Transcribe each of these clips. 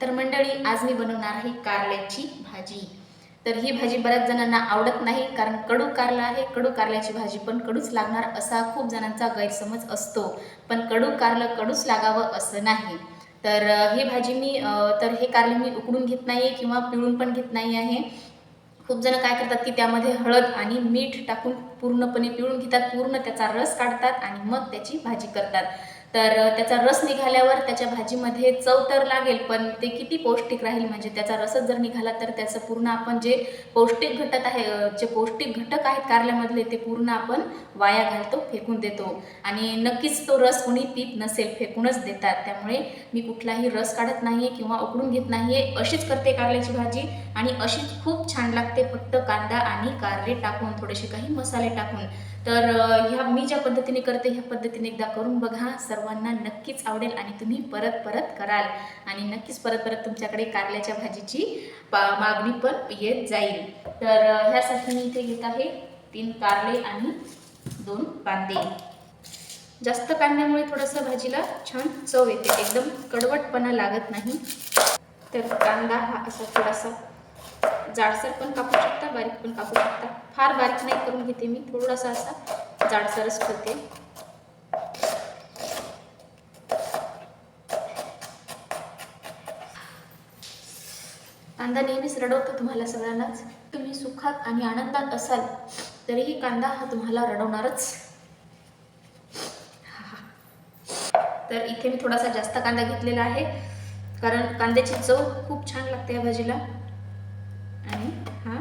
तर मंडळी आज मी बनवणार आहे कारल्याची भाजी. तर ही भाजी बऱ्याच जणांना आवडत नाही कारण कडू कारला आहे. कडू कारल्याची भाजी पण कडूच लागणार असा खूप जणांचा गैरसमज असतो. पण कडू कारलं कडूच लागावं असं नाही. तर ही भाजी मी तर हे कारले मी उकडून घेत नाही आहे किंवा पिळून पण घेत नाही आहे. खूप जण काय करतात की त्यामध्ये हळद आणि मीठ टाकून पूर्णपणे पिळून घेतात पूर्ण त्याचा रस काढतात आणि मग त्याची भाजी करतात. तर त्याचा रस निघाल्यावर त्याच्या भाजीमध्ये चव तर लागेल पण ते किती पौष्टिक राहील? म्हणजे त्याचा रसच जर निघाला तर त्याचं पूर्ण आपण जे पौष्टिक घटक आहे जे पौष्टिक घटक आहेत कारल्यामधले ते पूर्ण आपण वाया घालतो फेकून देतो. आणि नक्कीच तो रस कोणी पीत नसेल फेकूनच देतात. त्यामुळे मी कुठलाही रस काढत नाही आहे किंवा उकडून घेत नाही आहे अशीच करते कारल्याची भाजी. आणि अशीच खूप छान लागते फक्त कांदा आणि कारले टाकून थोडेसे काही मसाले टाकून. तर ह्या मी ज्या पद्धतीने करते ह्या पद्धतीने एकदा करून बघा. सर्वांना नक्कीच आवडेल आणि तुम्ही परत परत कराल. आणि नक्कीच परत परत तुमच्याकडे कारल्याच्या भाजीची पा मागणी पण येत जाईल. तर ह्यासाठी मी इथे घेत आहे तीन कारले आणि दोन कांदे. जास्त कांद्यामुळे थोडंसं भाजीला छान चव येते. एकदम कडवटपणा लागत नाही. तर कांदा हा असा थोडासा जाडसर पण कापू शकता बारीक पण कापू शकता. फार बारीक नाही करून घेते मी थोडासा असा जाडसरच ठेवते कांदा नेहमीच रडवतो तुम्हाला सगळ्यांनाच. तुम्ही सुखात आणि आनंदात असाल तरीही कांदा हा तुम्हाला रडवणारच. तर इथे मी थोडासा जास्त कांदा घेतलेला आहे कारण कांद्याची चव खूप छान लागते या भाजीला. आणि हा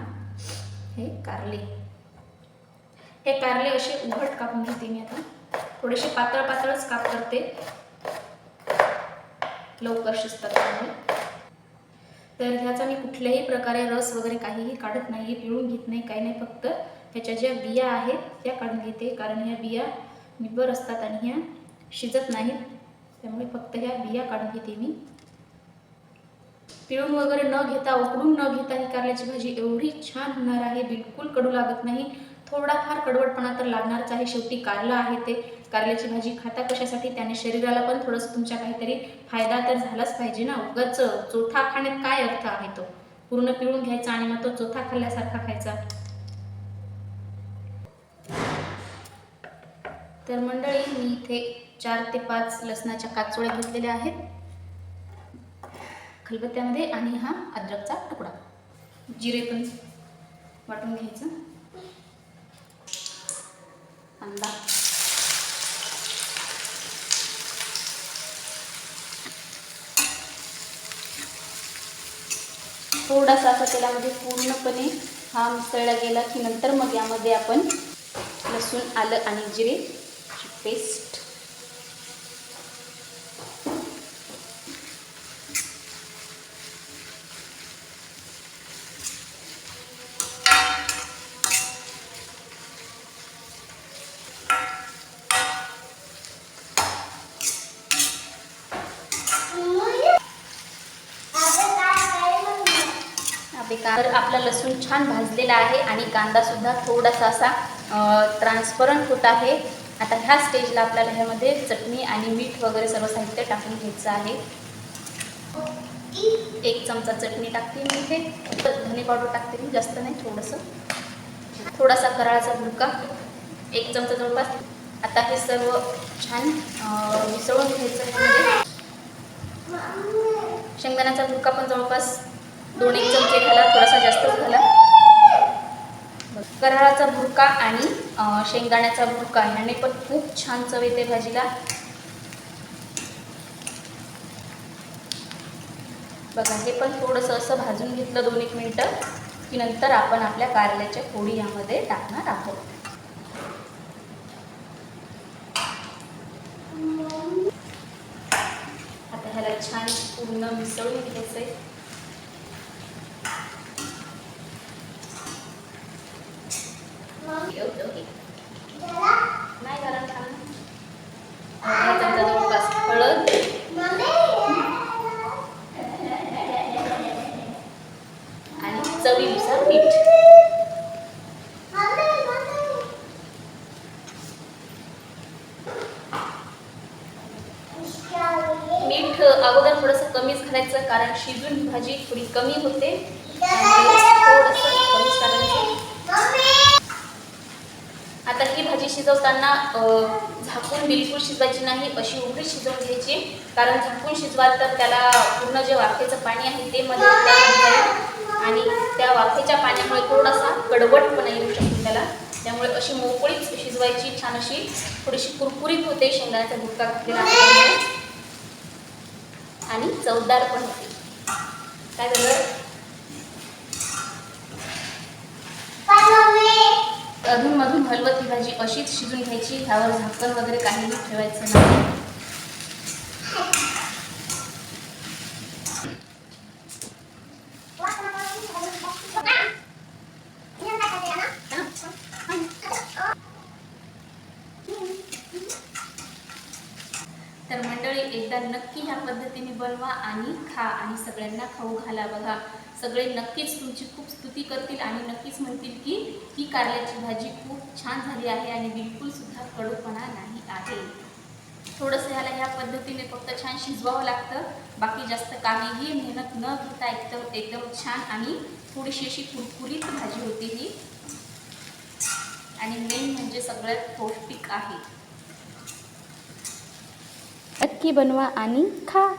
हे कारले. हे कारले असे उघड कापून घेते मी आता. थोडेसे पातळ पातळच काप करते. लवकर शिजतात त्यामुळे. तर ह्याचा मी कुठल्याही प्रकारे रस वगैरे काहीही काढत नाही पिळून घेत नाही काही नाही. फक्त ह्याच्या ज्या बिया आहेत त्या काढून घेते. कारण ह्या बिया निब्बर असतात आणि ह्या शिजत नाहीत. त्यामुळे फक्त ह्या बिया काढून घेते मी. पिळून वगैरे न घेता उकडून न घेता ही कारल्याची भाजी एवढी छान होणार आहे बिलकुल कडू लागत नाही. थोडाफार कडवटपणा तर लागणारच आहे. शेवटी कारलं आहे ते. कारल्याची भाजी खाता कशासाठी? त्याने शरीराला पण थोडंसं तुमच्या काहीतरी फायदा तर झालाच पाहिजे ना. उगाच चोथा खाण्यात काय अर्थ आहे तो? पूर्ण पिळून घ्यायचा आणि मग तो चोथा खाल्ल्यासारखा खायचा. तर मंडळी मी इथे चार ते पाच लसणाच्या काचोळ्या घेतलेल्या आहेत. खलबत्त्यामध्ये आणि हा अद्रकचा तुकडा. जिरे पण वाटून घ्यायचं. कांदा थोडासा असा तेलामध्ये पूर्णपणे हा मिसळला गेला की नंतर मग यामध्ये आपण लसूण आलं आणि जिरे पेस्ट तर आपला लसूण छान भाजलेला आहे आणि कांदासुद्धा थोडासा असा ट्रान्सपरंट होत आहे. आता ह्या स्टेजला आपल्याला ह्यामध्ये चटणी आणि मीठ वगैरे सर्व साहित्य टाकून घ्यायचं आहे. एक चमचा चटणी टाकते मी इथे. धने पावडर टाकते मी जास्त नाही थोडंसं. थोडासा कराळाचा भुडका एक चमचा जवळपास. आता हे सर्व छान मिसळून घ्यायचं शेंगदाण्याचा भुडका पण जवळपास दोन एक चमचे घाला थोडासा जास्तच घाला. कराळाचा भुरका आणि शेंगदाण्याचा भुरका ह्याने पण खूप छान चव येते भाजीला. बघा हे पण थोडंसं असं भाजून घेतलं दोन एक मिनटं की नंतर आपण आपल्या कारल्याच्या फोडी यामध्ये टाकणार आहोत. आता ह्याला छान पूर्ण मिसळून घ्यायचं आहे एवढं हे. नाही घालून खाल्लं. अर्धा चमचा जवळपास हळद आणि चवीनुसार मीठ मीठ अगोदर थोडंसं कमीच घालायचं कारण शिजून भाजी थोडी कमी होते त्यामुळे थोडंसं कमीच करायचं भाजी शिजवताना झाकून बिलकुल शिजवायची नाही अशी उघडी शिजवून घ्यायची. कारण झाकून शिजवाल तर त्याला पूर्ण जे वाफेचं पाणी आहे ते मध्ये आणि त्या वाफेच्या पाण्यामुळे थोडासा कडवटपणा येऊ शकतो त्याला. त्यामुळे अशी मोकळीच शिजवायची छान अशी थोडीशी कुरकुरीत होते शेंगदाण्याचा गुटका घातलेला आणि चवदार पण होते. काय झालं? अधूनमधून हलवत ही भाजी अशीच शिजून घ्यायची ह्यावर झाकण वगैरे काहीही ठेवायचं नाही. तर मंडळी एकदा नक्की ह्या पद्धतीने बनवा आणि खा आणि सगळ्यांना खाऊ घाला बघा. सगळे नक्कीच तुमची खूप स्तुती करतील आणि नक्कीच म्हणतील की ही कारल्याची भाजी खूप छान झाली आहे आणि बिलकुलसुद्धा कडूपणा नाही आहे. थोडंसं ह्याला ह्या पद्धतीने फक्त छान शिजवावं लागतं. बाकी जास्त काहीही मेहनत न घेता एकदम एकदम छान आणि थोडीशी अशी कुरकुरीत भाजी होती ही. आणि मेन म्हणजे सगळ्यात पौष्टिक आहे. नक्की बनवा आणि खा.